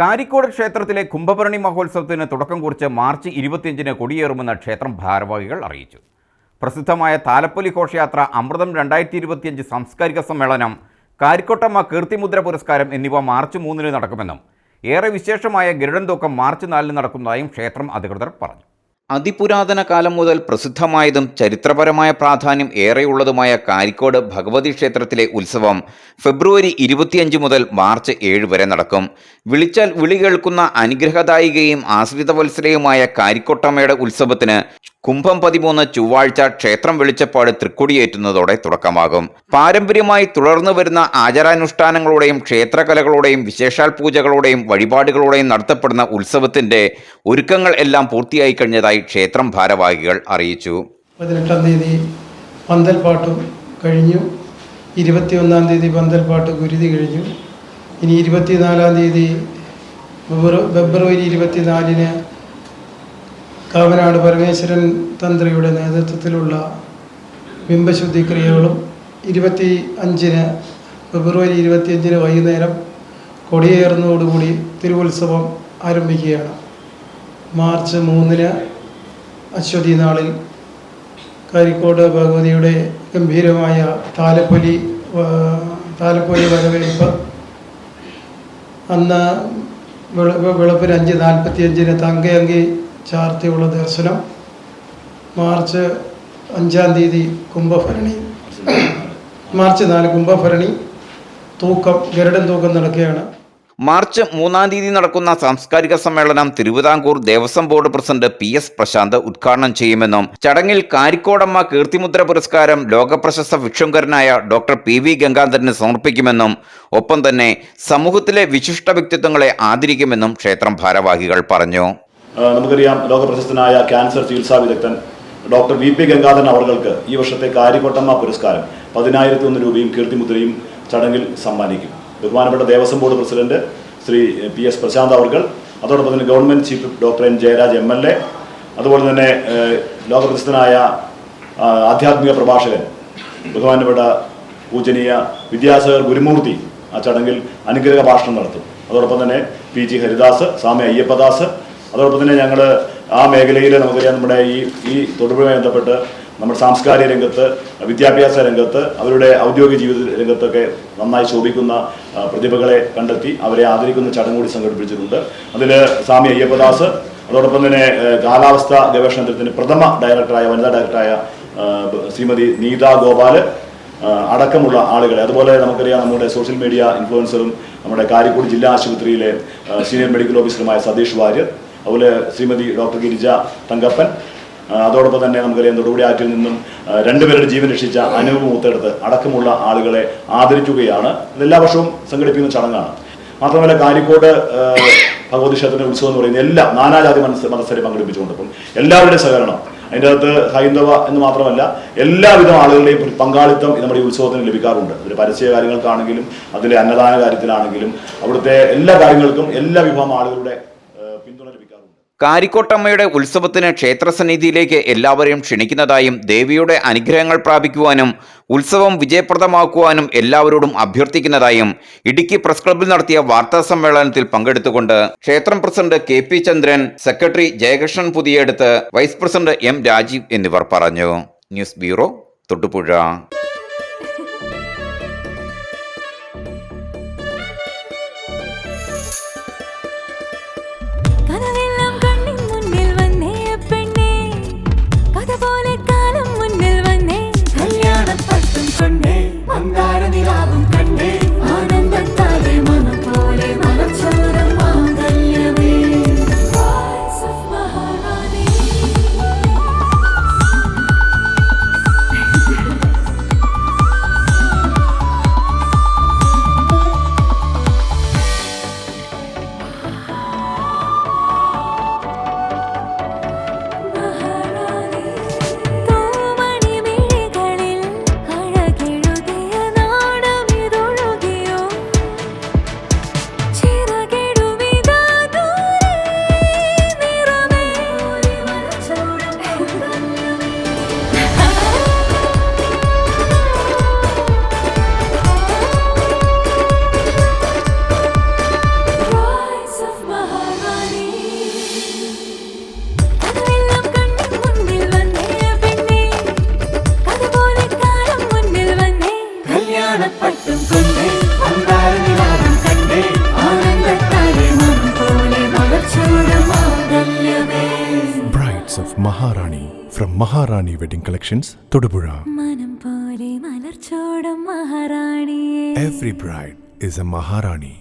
കാരിക്കോട് ക്ഷേത്രത്തിലെ കുംഭഭരണി മഹോത്സവത്തിന് തുടക്കം കുറിച്ച് മാർച്ച് ഇരുപത്തിയഞ്ചിന് കൊടിയേറുമെന്ന് ക്ഷേത്രം ഭാരവാഹികൾ അറിയിച്ചു. പ്രസിദ്ധമായ താലപ്പൊലി ഘോഷയാത്ര അമൃതം രണ്ടായിരത്തി ഇരുപത്തിയഞ്ച് സാംസ്കാരിക സമ്മേളനം കാരിക്കോട്ടമ്മ കീർത്തിമുദ്ര പുരസ്കാരം എന്നിവ മാർച്ച് മൂന്നിന് നടക്കുമെന്നും ഏറെ വിശേഷമായ ഗരുഡൻ തൂക്കം മാർച്ച് നാലിന് നടക്കുന്നതായും ക്ഷേത്രം അധികൃതർ പറഞ്ഞു. അതിപുരാതന കാലം മുതൽ പ്രസിദ്ധമായതും ചരിത്രപരമായ പ്രാധാന്യം ഏറെയുള്ളതുമായ കാരിക്കോട് ഭഗവതി ക്ഷേത്രത്തിലെ ഉത്സവം ഫെബ്രുവരി ഇരുപത്തിയഞ്ച് മുതൽ മാർച്ച് ഏഴ് വരെ നടക്കും. വിളിച്ചാൽ വിളി കേൾക്കുന്ന അനുഗ്രഹദായികയും ആശ്രിതവത്സരയുമായ കാരിക്കോട്ടമ്മയുടെ ഉത്സവത്തിന് കുംഭം പതിമൂന്ന് ചൊവ്വാഴ്ച ക്ഷേത്രം വെളിച്ചപ്പാട് തൃക്കൊടിയേറ്റുന്നതോടെ തുടക്കമാകും. പാരമ്പര്യമായി തുടർന്നു വരുന്ന ആചാരാനുഷ്ഠാനങ്ങളുടെയും ക്ഷേത്രകലകളുടെയും വിശേഷാൽ പൂജകളുടെയും വഴിപാടുകളുടെയും നടത്തപ്പെടുന്ന ഉത്സവത്തിന്റെ ഒരുക്കങ്ങൾ എല്ലാം പൂർത്തിയായി കഴിഞ്ഞതായി ക്ഷേത്രം ഭാരവാഹികൾ അറിയിച്ചു. പതിനെട്ടാം തീയതി പന്തൽപാട്ടും കഴിഞ്ഞു. ഇരുപത്തിയൊന്നാം തീയതി പന്തൽപാട്ട് ഗുരുതി കഴിഞ്ഞു. ഇനി ഇരുപത്തിനാലാം തീയതി ഫെബ്രു- ഫെബ്രുവരി ഇരുപത്തിനാലിന് കാവനാട് പരമേശ്വരൻ തന്ത്രിയുടെ നേതൃത്വത്തിലുള്ള ബിംബശുദ്ധി ക്രിയകളും ഇരുപത്തി അഞ്ചിന് ഫെബ്രുവരി ഇരുപത്തിയഞ്ചിന് വൈകുന്നേരം കൊടിയേറുന്നതോടുകൂടി തിരുവുത്സവം ആരംഭിക്കുകയാണ്. മാർച്ച് മൂന്നിന് അശ്വതി നാളിൽ കാരിക്കോട് ഭഗവതിയുടെ ഗംഭീരമായ താലപ്പൊലി താലപ്പൊലി വരവേൽപ്പ്. അന്ന് വെളുപ്പിന് അഞ്ച് നാൽപ്പത്തി അഞ്ചിന് തങ്കയങ്കി ചാർത്തിയുള്ള ദർശനം മാർച്ച് അഞ്ചാം തീയതി കുംഭഭരണി. മാർച്ച് നാല് കുംഭഭരണി. തൂക്കം ഗരുഡൻ തൂക്കം നടക്കുകയാണ്. മാർച്ച് മൂന്നാം തീയതി നടക്കുന്ന സാംസ്കാരിക സമ്മേളനം Thiruvithamkoor Devaswom board president P S Prashanth ഉദ്ഘാടനം ചെയ്യുമെന്നും ചടങ്ങിൽ കാരിക്കോടമ്മ കീർത്തിമുദ്ര പുരസ്കാരം ലോകപ്രശസ്ത ഭിക്ഷുങ്കരനായ ഡോക്ടർ പി വി ഗംഗാധരന് സമർപ്പിക്കുമെന്നും ഒപ്പം തന്നെ സമൂഹത്തിലെ വിശിഷ്ട വ്യക്തിത്വങ്ങളെ ആദരിക്കുമെന്നും ക്ഷേത്രം ഭാരവാഹികൾ പറഞ്ഞു. നമുക്കറിയാം ലോകപ്രശസ്തനായ ക്യാൻസർ ചികിത്സാ വിദഗ്ധൻ ഡോക്ടർ വി പി ഗംഗാധരൻ അവർക്ക് ഈ വർഷത്തെ കാര്യക്കൊട്ടമ്മ പുരസ്കാരം പതിനായിരത്തി ഒന്ന് രൂപയും കീർത്തിമുദ്രയും ചടങ്ങിൽ സമ്മാനിക്കും. ബഹുമാനപ്പെട്ട Devaswom board president Shri P S Prashanth അവർകൾ അതോടൊപ്പം തന്നെ government chief doctor N Jayaraj M L A അതുപോലെ തന്നെ ലോകപ്രശസ്തനായ ആധ്യാത്മിക പ്രഭാഷകൻ ബഹുമാനപ്പെട്ട പൂജനീയ വിദ്യാസാഗർ ഗുരുമൂർത്തി ആ ചടങ്ങിൽ അനുഗ്രഹ ഭാഷണം നടത്തും. അതോടൊപ്പം തന്നെ പി ജി ഹരിദാസ് സ്വാമി അയ്യപ്പദാസ് അതോടൊപ്പം തന്നെ ഞങ്ങൾ ആ മേഖലയിൽ നമുക്കറിയാം നമ്മുടെ ഈ ഈ തൊടുപുഴയുമായി ബന്ധപ്പെട്ട് നമ്മുടെ സാംസ്കാരിക രംഗത്ത് വിദ്യാഭ്യാസ രംഗത്ത് അവരുടെ ഔദ്യോഗിക ജീവിത രംഗത്തൊക്കെ നന്നായി ശോഭിക്കുന്ന പ്രതിഭകളെ കണ്ടെത്തി അവരെ ആദരിക്കുന്ന ചടങ്ങ് കൂടി സംഘടിപ്പിച്ചിട്ടുണ്ട്. അതിൽ സ്വാമി അയ്യപ്പദാസ് അതോടൊപ്പം തന്നെ കാലാവസ്ഥ ഗവേഷണത്തിന് പ്രഥമ ഡയറക്ടറായ വനിതാ ഡയറക്ടറായ ശ്രീമതി നീത ഗോപാൽ അടക്കമുള്ള ആളുകളെ. അതുപോലെ നമുക്കറിയാം നമ്മുടെ സോഷ്യൽ മീഡിയ ഇൻഫ്ലുവൻസറും നമ്മുടെ കാരിക്കോട് ജില്ലാ ആശുപത്രിയിലെ സീനിയർ മെഡിക്കൽ ഓഫീസറുമായ സതീഷ് വാര്യർ അതുപോലെ ശ്രീമതി ഡോക്ടർ ഗിരിജ തങ്കപ്പൻ. അതോടൊപ്പം തന്നെ നമുക്കറിയാം തൊടുപുഴ ആറ്റിൽ നിന്നും രണ്ടുപേരുടെ ജീവൻ രക്ഷിച്ച അനൂപ് മൂത്തെടുത്ത് അടക്കമുള്ള ആളുകളെ ആദരിക്കുകയാണ്. എല്ലാ വർഷവും സംഘടിപ്പിക്കുന്ന ചടങ്ങാണ്. മാത്രമല്ല കാരിക്കോട് ആ, ഭഗവതി ക്ഷേത്രത്തിന്റെ ഉത്സവം എന്ന് പറയുന്നത് എല്ലാ നാനാജാതി മനസ്സ് മതസ്ഥരെ പങ്കെടുപ്പിച്ചുകൊണ്ട് അപ്പം എല്ലാവരുടെയും സഹകരണം അതിന്റെ അകത്ത് ഹൈന്ദവ എന്ന് മാത്രമല്ല എല്ലാവിധ ആളുകളുടെയും പങ്കാളിത്തം നമ്മുടെ ഈ ഉത്സവത്തിന് ലഭിക്കാറുണ്ട്. അതിൽ പരസ്യ കാര്യങ്ങൾക്കാണെങ്കിലും അതിലെ അന്നദാന കാര്യത്തിലാണെങ്കിലും അവിടുത്തെ എല്ലാ കാര്യങ്ങൾക്കും എല്ലാ വിഭാഗം ആളുകളുടെ പിന്തുണ ലഭിക്കാറുണ്ട് കാരിക്കോട്ടമ്മയുടെ ഉത്സവത്തിന് ക്ഷേത്രസന്നിധിയിലേക്ക് എല്ലാവരെയും ക്ഷണിക്കുന്നതായും ദേവിയുടെ അനുഗ്രഹങ്ങൾ പ്രാപിക്കുവാനും ഉത്സവം വിജയപ്രദമാക്കുവാനും എല്ലാവരോടും അഭ്യർത്ഥിക്കുന്നതായും ഇടുക്കി പ്രസ് ക്ലബിൽ നടത്തിയ വാർത്താ സമ്മേളനത്തിൽ പങ്കെടുത്തുകൊണ്ട് ക്ഷേത്രം president K P Chandran secretary Jayakrishnan പുതിയെടുത്ത് vice president M Rajeev എന്നിവർ പറഞ്ഞു. ന്യൂസ് ബ്യൂറോ തൊടുപുഴ പോലെ of Maharani from Maharani wedding collections Thodupuzha മനം പോലെ മലർച്ചോടും Maharani every bride is a Maharani